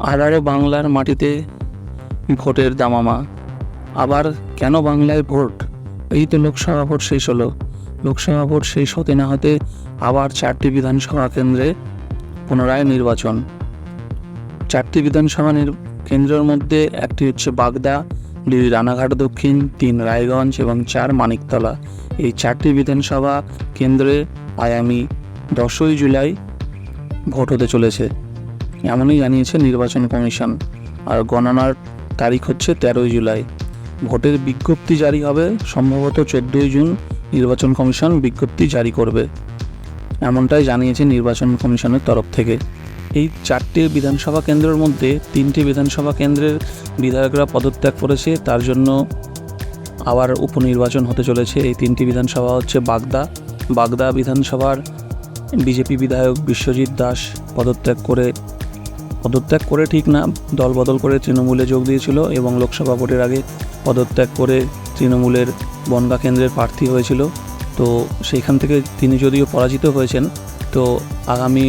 আবারও বাংলার মাটিতে ভোটের দামামা। আবার কেন বাংলায় ভোট? এই তো লোকসভা ভোট শেষ হলো। লোকসভা ভোট শেষ হতে না হতে আবার চারটি বিধানসভা কেন্দ্রে পুনরায় নির্বাচন। চারটি বিধানসভা কেন্দ্রের মধ্যে একটি হচ্ছে বাগদা, দুই রানাঘাট দক্ষিণ, তিন রায়গঞ্জ এবং চার মানিকতলা। এই চারটি বিধানসভা কেন্দ্রে আগামী দশই জুলাই ভোট হতে চলেছে। এমনই জানিয়েছে নির্বাচন কমিশন। আর গণনার তারিখ হচ্ছে তেরোই জুলাই। ভোটের বিজ্ঞপ্তি জারি হবে সম্ভবত চোদ্দোই জুন। নির্বাচন কমিশন বিজ্ঞপ্তি জারি করবে। এমনটাই জানিয়েছে নির্বাচন কমিশনের তরফ থেকে। এই চারটি বিধানসভা কেন্দ্রের মধ্যে তিনটি বিধানসভা কেন্দ্রের বিধায়করা পদত্যাগ করেছে। তার জন্য আবার উপনির্বাচন হতে চলেছে। এই তিনটি বিধানসভা হচ্ছে বাগদা। বাগদা বিধানসভার বিজেপি বিধায়ক বিশ্বজিৎ দাস পদত্যাগ করে পদত্যাগ করে ঠিক না দল বদল করে তৃণমূলে যোগ দিয়েছিল এবং লোকসভা ভোটের আগে পদত্যাগ করে তৃণমূলের বনগা কেন্দ্রের প্রার্থী হয়েছিল। তো সেইখান থেকে তিনি যদিও পরাজিত হয়েছেন, তো আগামী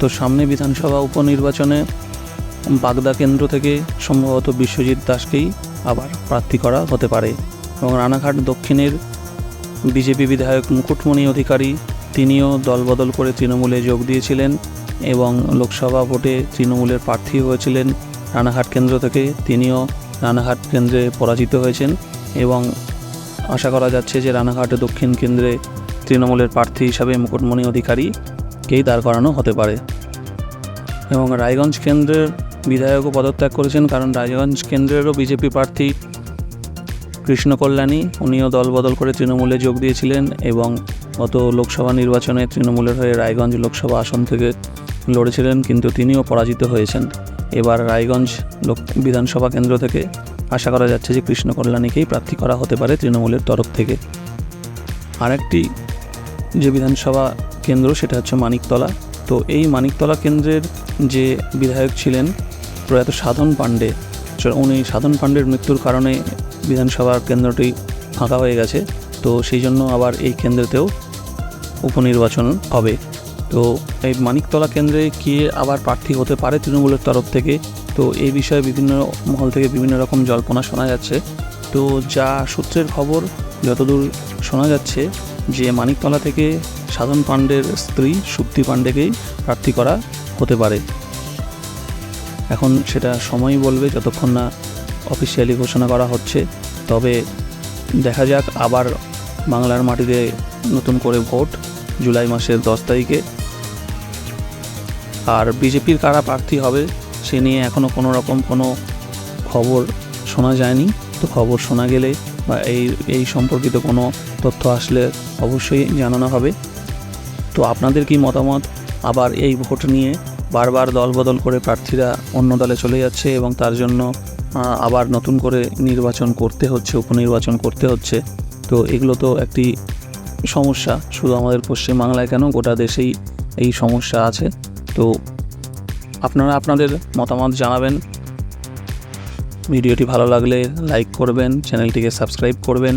তো সামনে বিধানসভা উপনির্বাচনে বাগদা কেন্দ্র থেকে সম্ভবত বিশ্বজিৎ দাসকেই আবার প্রার্থী করা হতে পারে এবং রানাঘাট দক্ষিণের বিজেপি বিধায়ক মুকুটমণি অধিকারী তিনিও দলবদল করে তৃণমূলে যোগ দিয়েছিলেন। এবং লোকসভা ভোটে তৃণমূলের প্রার্থী হয়েছিলেন রানাঘাট কেন্দ্র থেকে। তিনিও রানাঘাট কেন্দ্রে পরাজিত হয়েছেন এবং আশা করা যাচ্ছে যে রানাঘাট দক্ষিণ কেন্দ্রে তৃণমূলের প্রার্থী হিসাবে মুকুটমণি অধিকারীকেই দাঁড় করানো হতে পারে। এবং রায়গঞ্জ কেন্দ্রের বিধায়কও পদত্যাগ করেছেন কারণ রায়গঞ্জ কেন্দ্রেরও বিজেপি প্রার্থী কৃষ্ণ কল্যাণী, উনিও দলবদল করে তৃণমূলে যোগ দিয়েছিলেন এবং গত লোকসভা নির্বাচনে তৃণমূলের হয়ে রায়গঞ্জ লোকসভা আসন থেকে লড়েছিলেন, কিন্তু তিনিও পরাজিত হয়েছেন। এবার রায়গঞ্জ লোক বিধানসভা কেন্দ্র থেকে আশা করা যাচ্ছে যে কৃষ্ণ কল্যাণীকেই প্রার্থী করা হতে পারে তৃণমূলের তরফ থেকে। আরেকটি যে বিধানসভা কেন্দ্র, সেটা হচ্ছে মানিকতলা। তো এই মানিকতলা কেন্দ্রের যে বিধায়ক ছিলেন প্রয়াত সাধন পাণ্ডে উনি সাধন পাণ্ডের মৃত্যুর কারণে বিধানসভার কেন্দ্রটি ফাঁকা হয়ে গেছে। তো সেই জন্য আবার এই কেন্দ্রতেও উপনির্বাচন হবে। তো এই মানিকতলা কেন্দ্রে কি আবার প্রার্থী হতে পারে তৃণমূলের তরফ থেকে? তো এই বিষয়ে বিভিন্ন মহল থেকে বিভিন্ন রকম জল্পনা শোনা যাচ্ছে। তো যা সূত্রের খবর, যতদূর শোনা যাচ্ছে যে মানিকতলা থেকে সাধন পাণ্ডের স্ত্রী সুপ্তি পাণ্ডেকেই প্রার্থী করা হতে পারে। এখন সেটা সময় বলবে, যতক্ষণ না অফিসিয়ালি ঘোষণা করা হচ্ছে। তবে দেখা যাক, আবার বাংলার মাটিতে নতুন করে ভোট জুলাই মাসের দশ তারিখে। আর বিজেপির কারা প্রার্থী হবে, সে নিয়ে এখনও কোনো রকম কোনো খবর শোনা যায়নি। তো খবর শোনা গেলে বা এই এই সম্পর্কিত কোনো তথ্য আসলে অবশ্যই জানানো হবে। তো আপনাদের কি মতামত? আবার এই ভোট নিয়ে বারবার দল বদল করে প্রার্থীরা অন্য দলে চলে যাচ্ছে এবং তার জন্য আবার নতুন করে নির্বাচন করতে হচ্ছে, উপনির্বাচন করতে হচ্ছে। তো এগুলো তো একটি সমস্যা। শুধু আমাদের পশ্চিমবাংলায় কেন? গোটা দেশেই এই সমস্যা আছে। তো আপনারা আপনাদের মতামত জানাবেন। ভিডিওটি ভালো লাগলে লাইক করবেন চ্যানেলটিকে সাবস্ক্রাইব করবেন।